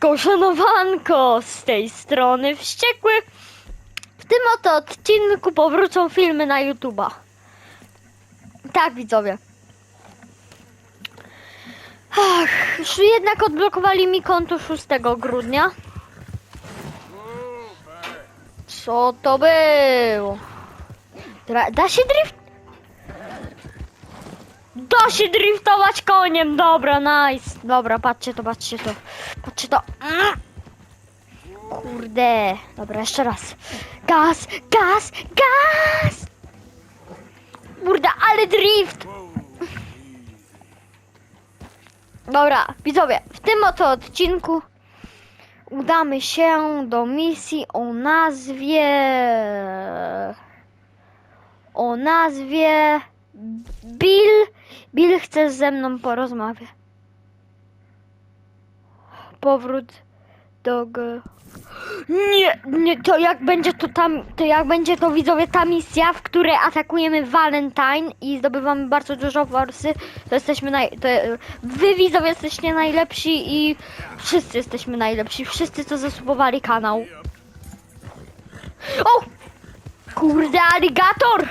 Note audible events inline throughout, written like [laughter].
Siemanko, szanowanko! Z tej strony Wściekły. W tym oto odcinku powrócą filmy na YouTube'a. Tak, widzowie. Ach, już jednak odblokowali mi konto 6 grudnia. Co to było? Da się drift... Da się driftować koniem, dobra, nice. Dobra, patrzcie to, patrzcie to. Patrzcie to. Kurde. Dobra, jeszcze raz. Gaz, gaz, gaz! Kurde, ale drift! Dobra, widzowie, w tym oto odcinku udamy się do misji o nazwie... O nazwie... Bill... Bill chce ze mną porozmawiać. Powrót do... G... Nie, nie, to jak będzie to tam, to jak będzie to widzowie ta misja, w której atakujemy Valentine i zdobywamy bardzo dużo forsy, to jesteśmy naj... To, wy widzowie jesteście najlepsi i wszyscy jesteśmy najlepsi, wszyscy co zasubowali kanał. O! Kurde, aligator!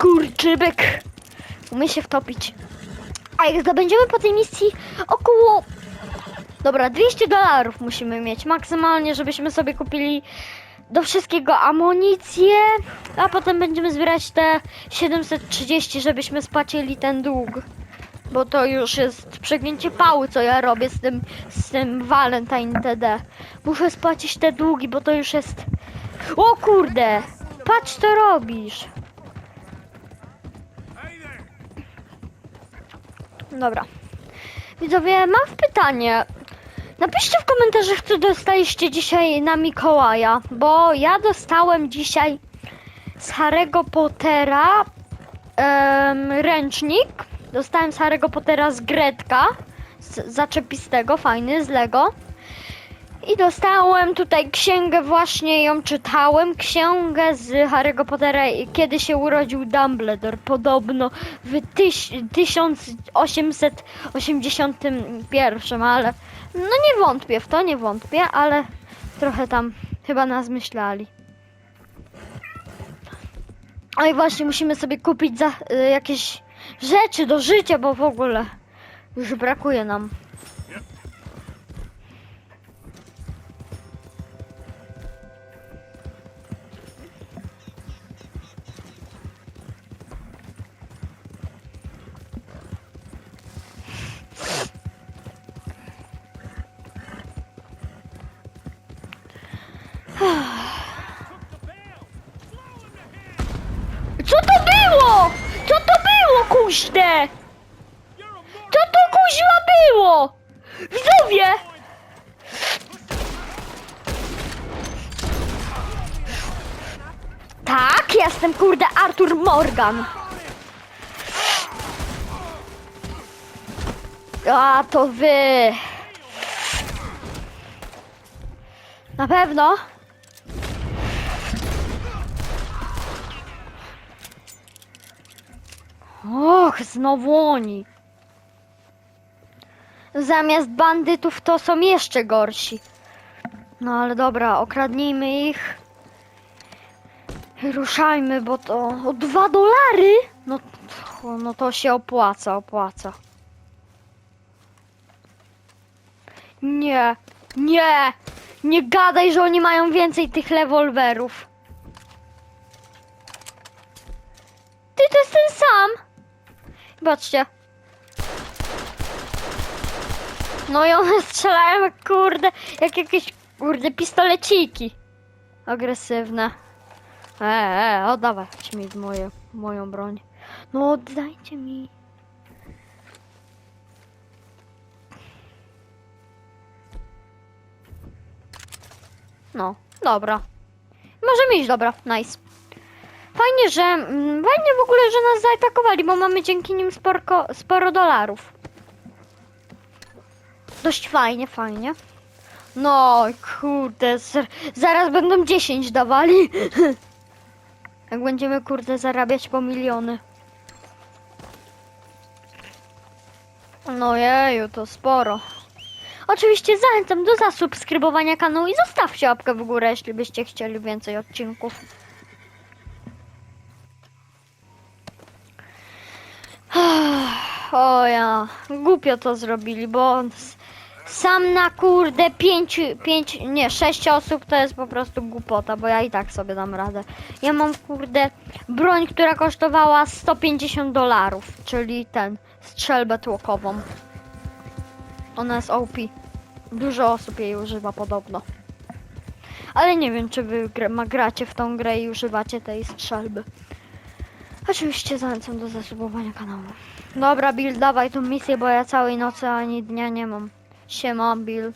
Skurczybyk! Umie się wtopić. A jak zdobędziemy po tej misji około... Dobra, 200 dolarów musimy mieć maksymalnie, żebyśmy sobie kupili do wszystkiego amunicję, a potem będziemy zbierać te 730, żebyśmy spłacili ten dług. Bo to już jest przegięcie pały, co ja robię z tym, z tym Valentine TD. Muszę spłacić te długi, bo to już jest... O kurde! Patrz, co robisz. Dobra. Widzowie, mam pytanie. Napiszcie w komentarzach, co dostaliście dzisiaj na Mikołaja, bo ja dostałem dzisiaj z Harry'ego Pottera ręcznik. Dostałem z Harry'ego Pottera z Gretka, z zaczepistego, fajny, z Lego. I dostałem tutaj księgę, właśnie ją czytałem, księgę z Harry'ego Pottera, kiedy się urodził Dumbledore, podobno w tyś, 1881, ale no nie wątpię w to, nie wątpię, ale trochę tam chyba nas myśleli. No i właśnie musimy sobie kupić za, y, jakieś rzeczy do życia, bo w ogóle już brakuje nam. Co to było? Co to było, kuźne? Co to kuźwa było? Widzowie! Tak, jestem kurde Artur Morgan. A to wy. Na pewno. Och, znowu oni. Zamiast bandytów to są jeszcze gorsi. No ale dobra, okradnijmy ich. Ruszajmy, bo to o dwa dolary? No, no to się opłaca, opłaca. Nie, nie, nie gadaj, że oni mają więcej tych rewolwerów. Ty to jest ten sam. Patrzcie. No i one [laughs] strzelają kurde, jak jakieś kurde pistoleciki. Agresywne. E, e, oddawajcie mi moje, moją broń. No oddajcie mi. No, dobra. Możemy iść, dobra, nice. Fajnie, że. mm, Fajnie w ogóle, że nas zaatakowali, bo mamy dzięki nim sporko, sporo dolarów. Dość fajnie, fajnie. No, kurde, zar- zaraz będą 10 dawali. [laughs] Jak będziemy, kurde, zarabiać po miliony. No jeju, to sporo. Oczywiście zachęcam do zasubskrybowania kanału i zostawcie łapkę w górę, jeśli byście chcieli więcej odcinków. [sighs] O ja, głupio to zrobili, bo sam na kurde pięć, pięć, nie, sześć osób to jest po prostu głupota, bo ja i tak sobie dam radę. Ja mam kurde broń, która kosztowała 150 dolarów, czyli ten, strzelbę tłokową. Ona jest OP. Dużo osób jej używa podobno. Ale nie wiem, czy wy gra- gracie w tą grę i używacie tej strzelby. Oczywiście zachęcam do zasubowania kanału. Dobra, Bill, dawaj tą misję, bo ja całej nocy ani dnia nie mam. Siema, Bill.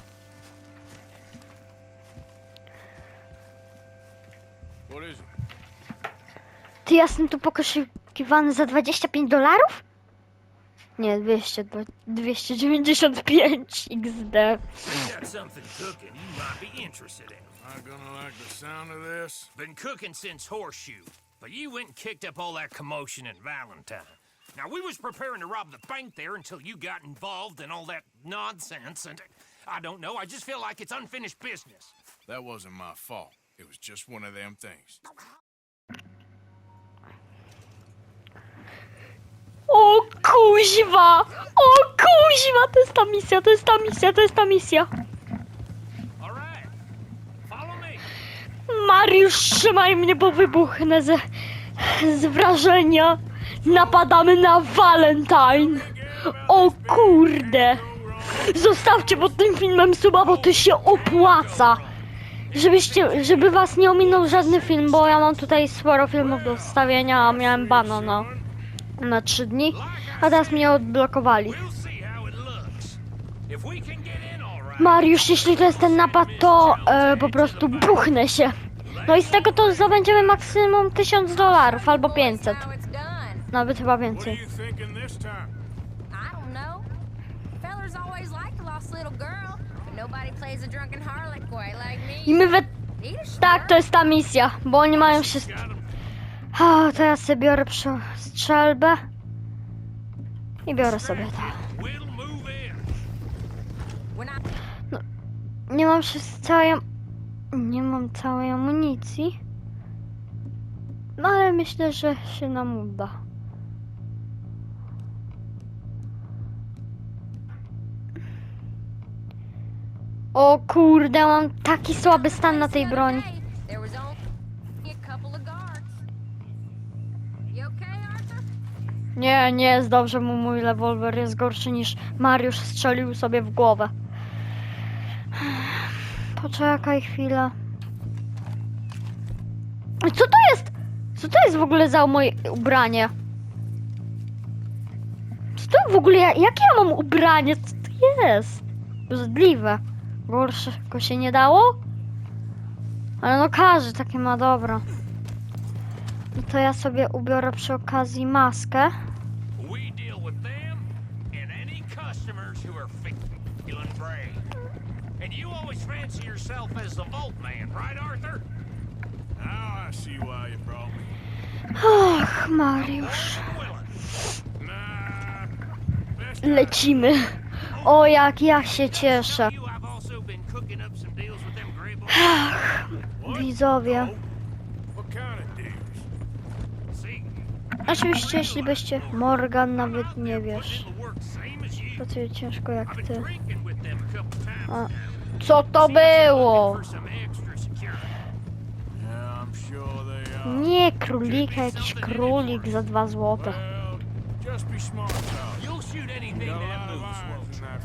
Ty jasny tu poszukiwany za 25 dolarów? Nie, 200, dwa- 295 XD. Been cooking since Horseshoe, but you went and kicked up all that commotion in Valentine. Now we was preparing to rob the bank there until you got involved in all that nonsense, and I don't know. I just feel like it's unfinished business. That wasn't my fault. It was just one of them things. O kuźwa! O kuźwa! To jest ta misja, to jest ta misja, to jest ta misja. All right, follow me. Mariusz, trzymaj mnie, bo wybuchnę ze, z wrażenia. Napadamy na Valentine. O kurde. Zostawcie pod tym filmem suba, bo to się opłaca. Żebyście, żeby was nie ominął żadny film, bo ja mam tutaj sporo filmów do wstawienia, a miałem bano na, na 3 dni, a teraz mnie odblokowali. Mariusz, jeśli to jest ten napad, to e, po prostu buchnę się. No i z tego to zdobędziemy maksimum 1000 dolarów albo 500. Nawet chyba What are więcej. I don't know. Fellers always liked a lost little girl. but Nobody plays a drunken harlot quite like me. I my we... Tak, to jest ta misja, bo oni mają 'em. A, to ja sobie biorę przy strzelbę. I biorę sobie to. When I Nie mam się całej... Nie mam całej amunicji. No ale myślę, że się nam uda. O kurde, mam taki słaby stan na tej broni. Arthur? Nie, nie jest dobrze, mu mój rewolwer jest gorszy niż Mariusz strzelił sobie w głowę. Poczekaj chwilę. Co to jest? Co to jest w ogóle za moje ubranie? Co to w ogóle, ja- jakie ja mam ubranie? Co to jest? Brzydliwe. Gorszego się nie dało? Ale no każdy takie ma, dobra. No to ja sobie ubiorę przy okazji maskę. And any customers who are feeling brave. And you always fancy yourself as the Vault Man, right, Arthur? Now I see why you brought me. Och, Mariusz. Lecimy. O, jak ja się cieszę. You, I've also been cooking up some deals with Boys. Widzowie. Oczywiście, jeśli byście Morgan nawet nie wiesz. Pracuje ciężko jak ty. a co to było? Nie królika, jakiś królik za dwa złote.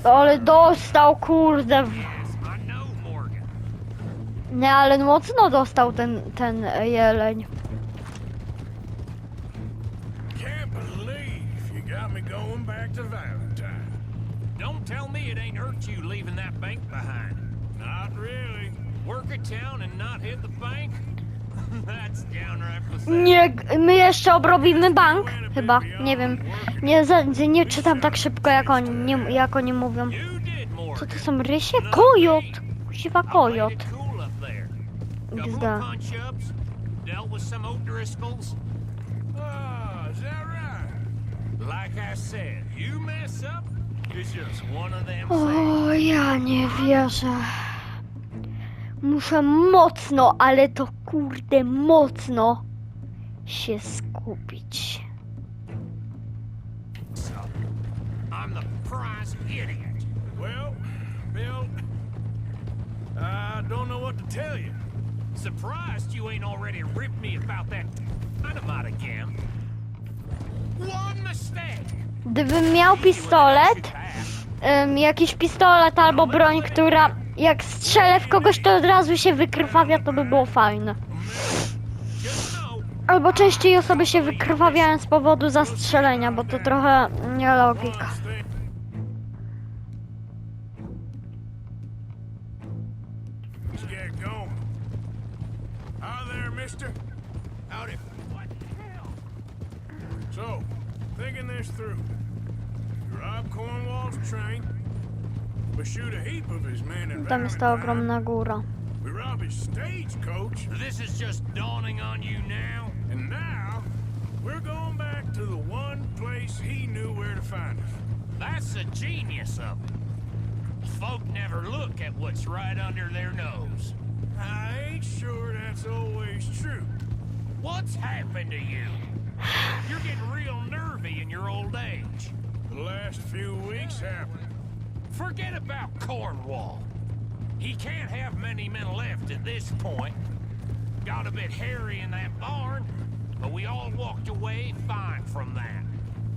Ale dostał, kurde. w- Nie, ale mocno dostał ten, ten jeleń. Can't believe you got me going back to Valentine. Don't tell me it ain't hurt you leaving that bank behind. Not really. Work at town and not hit the bank? [laughs] That's downright pathetic. Nie, my jeszcze obrobimy bank? Chyba, nie wiem. Nie, za- nie czytam tak szybko, jak oni, nie, jak oni mówią. You did, Co to są rysie? Kojot! Kusiwa I kojot. Couple XD. of punch-ups, dealt with some O'Driscolls. Oh, is that right? Like I said, you mess up, It's just one of them things. O, ja nie wierzę. Muszę mocno, ale to kurde mocno się skupić. So, I'm the prize idiot. Well, Bill, I don't know what to tell you. Surprised you ain't already ripped me about that dynamite again. One mistake. Gdybym miał pistolet, ym, jakiś pistolet albo broń, która jak strzelę w kogoś, to od razu się wykrwawia, to by było fajne. Albo częściej osoby się wykrwawiają z powodu zastrzelenia, bo to trochę nielogika. Honest thinking this through. We rob Cornwall's train. We shoot a heap of his men in Tam jest ta Valentine. ogromna góra. We rob his stagecoach. This is just dawning on you now. And now, we're going back to the one place he knew where to find us. That's the genius of it. Folk never look at what's right under their nose. I ain't sure that's always true. What's happened to you? You're getting real nervy in your old age. The last few weeks happened. Forget about Cornwall. He can't have many men left at this point. Got a bit hairy in that barn, but we all walked away fine from that.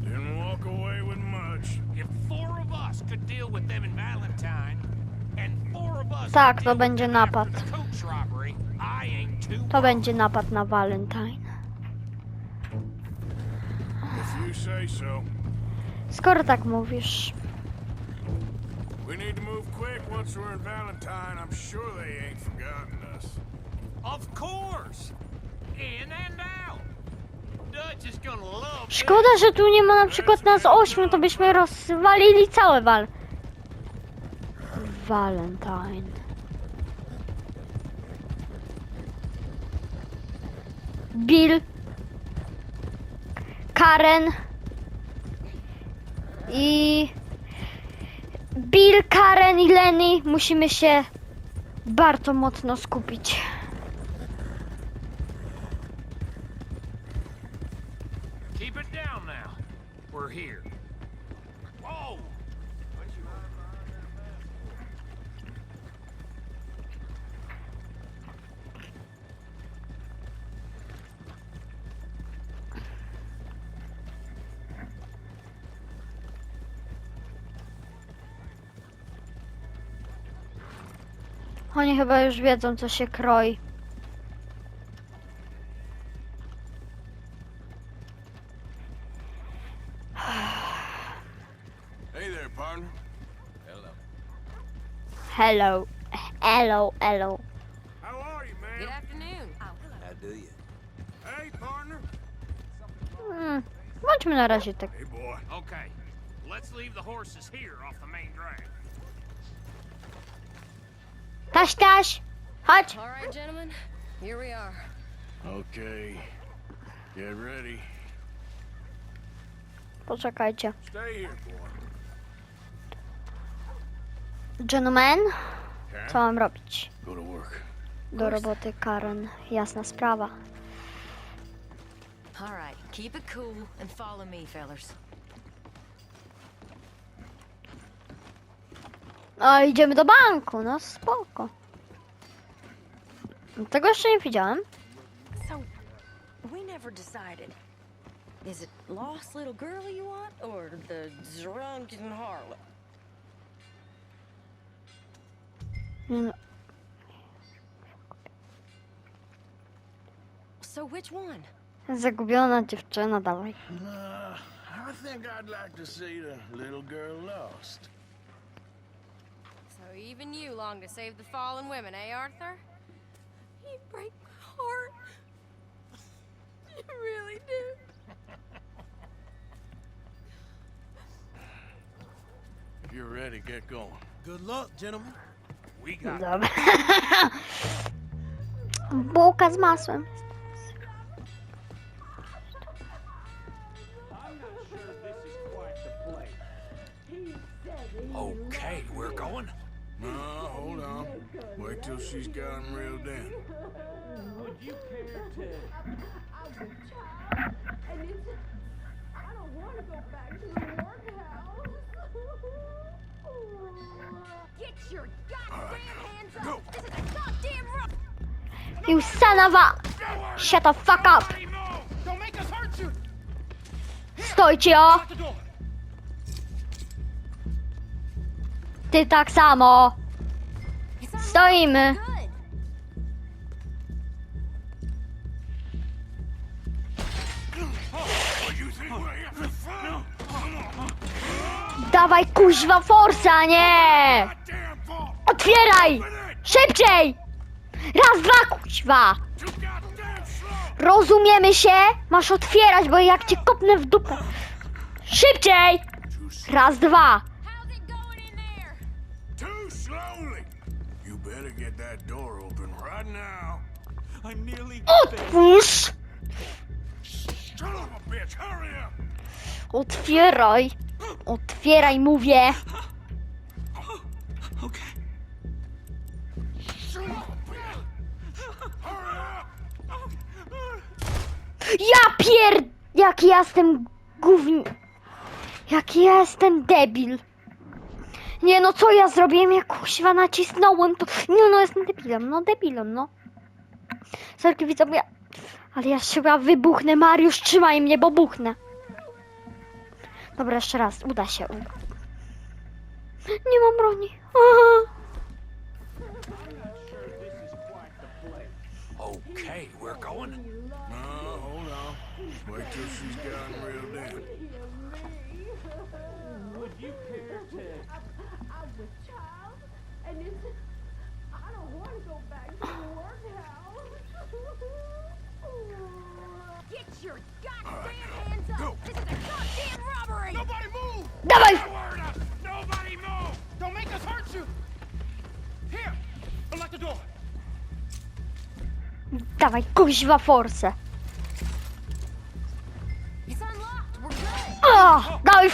Didn't walk away with much. If four of us could deal with them in Valentine, and four of us Tak, could to deal with będzie them after napad. the coach robbery, I ain't too To będzie napad na Valentine. You say so. Skoro tak mówisz. We need to move quick once we're in Valentine. I'm sure they ain't forgotten us. Of course! In and out! Dutch is gonna love this. Szkoda, że tu nie ma na przykład nas ośmiu, to byśmy rozwalili całe wal. Valentine. Bill. Karen. I... Bill, Karen i Lenny musimy się bardzo mocno skupić. Keep it down now. We're here. Oni chyba już wiedzą, co się kroi. Hey there, partner. Hello. Hello, hello. How are you, Good man? afternoon. How do you? Hey, partner. Hmm. Bądźmy na razie tak. Hey, boy. Okay, let's leave the horses here off the main drag. Taś, taś! Chodź! All right, gentlemen, here we are. Okay. Get ready. Poczekajcie. Stay here, boy. Gentlemen, co mam robić? Go to work. Do roboty Karen. Jasna sprawa. All right, keep it cool and follow me, fellers. A idziemy do banku, no spoko. Tego jeszcze nie widziałem. So, we never decided. Is it lost little girl you want, or the drunken harlot? Mm, So which one? Zagubiona dziewczyna, dawaj. Uh, I think I'd like to see the little girl lost. So even you long to save the fallen women, eh, Arthur? You break my heart. You really do. If you're ready, get going. Good luck, gentlemen. We got Dobra. Bułka z masłem. You son of a... Shut the fuck up! Stojcie o! Ty tak samo! Stoimy! Dawaj kuźwa forsa, nie! Otwieraj! Szybciej! Raz, dwa, kuźwa! Rozumiemy się? Masz otwierać, bo jak cię kopnę w dupę. Szybciej! Raz, dwa. Otwórz! Otwieraj! Otwieraj, mówię! Ja pier... Jaki ja jestem gówni... Jaki ja jestem debil. Nie no, co ja zrobiłem? Jak kuźwa nacisnąłem, to... Nie no, jestem debilem, no debilem, no. Sorki widzowie, ale ja chyba wybuchnę. Mariusz, trzymaj mnie, bo buchnę. Dobra, jeszcze raz, uda się. Nie mam broni. Aha. Okay, we're going. Wait till she's got him reeled in. Get your goddamn hands up! Go. This is a goddamn robbery! Nobody move. Up. Nobody move. Don't make us hurt you. Here, unlock the door. Dawaj, kuźwa forsę. Ah, vault!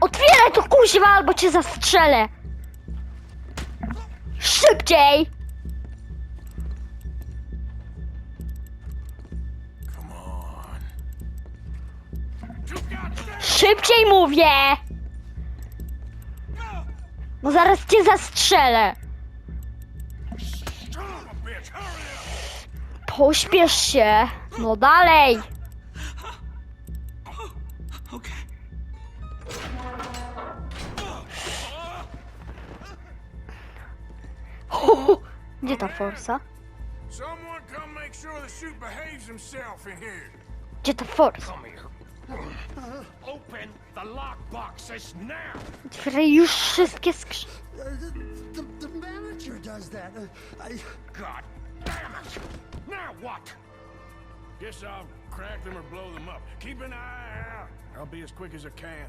otwieraj to kuźwa, albo cię zastrzelę. Szybciej! Szybciej mówię! No zaraz cię zastrzelę. Pośpiesz się. No dalej. [laughs] Gdzie ta forsa? Gdzie ta forsa? Now. Otwieraj już wszystkie skrzynki. Damn it. Now what? Guess I'll crack them or blow them up. Keep an eye out. I'll be as quick as I can.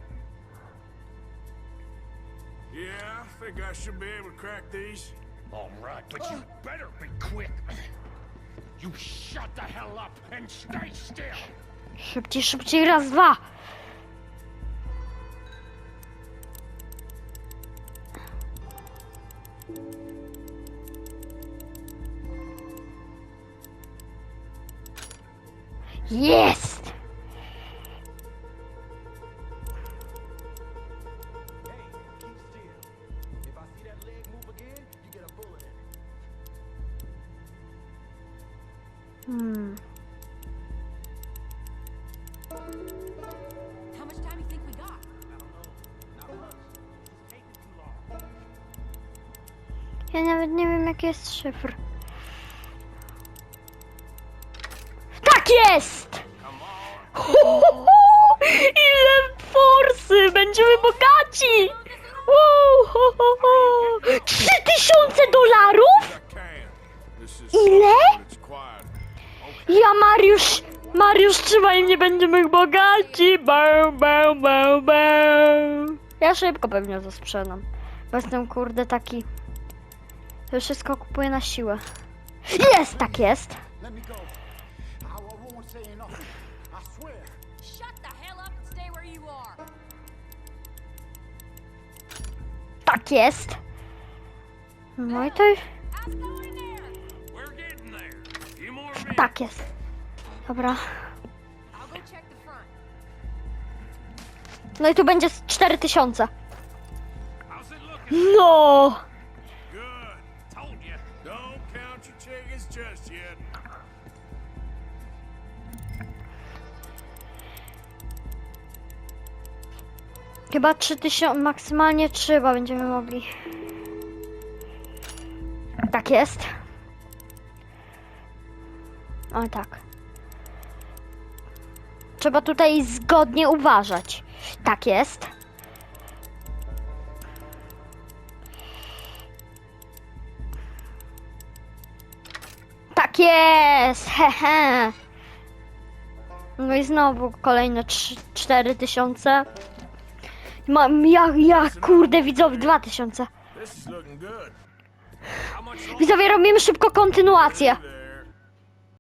Yeah, I think I should be able to crack these. All right, but you better be quick. You shut the hell up and stay still. Szybciej, szybciej, raz, dwa. It. Hmm. How much time do you think we got? Ja nawet nie wiem, jaki jest szyfr. Tak jest! Ile forsy! Będziemy bogaci! Wow, ho, ho, ho. Trzy tysiące dolarów? Ile? Ja, Mariusz, Mariusz, trzymaj mnie, będziemy bogaci! Bał, bał, bał, bał. Ja szybko pewnie to sprzedam. Bo jestem, kurde, taki... To wszystko kupuję na siłę. Jest, tak jest. Tak jest. No i to tak jest. Dobra. No i tu będzie z 4000. How's it looking? No! Chyba 3000, maksymalnie 3 chyba będziemy mogli. Tak jest. O tak. Trzeba tutaj zgodnie uważać. Tak jest. Tak jest! [laughs] Hehe. No i znowu kolejne 4000. Mam, ja, ja, kurde, widzowie, 2000. This is looking good. How much longer? Widzowie, robimy szybko kontynuację.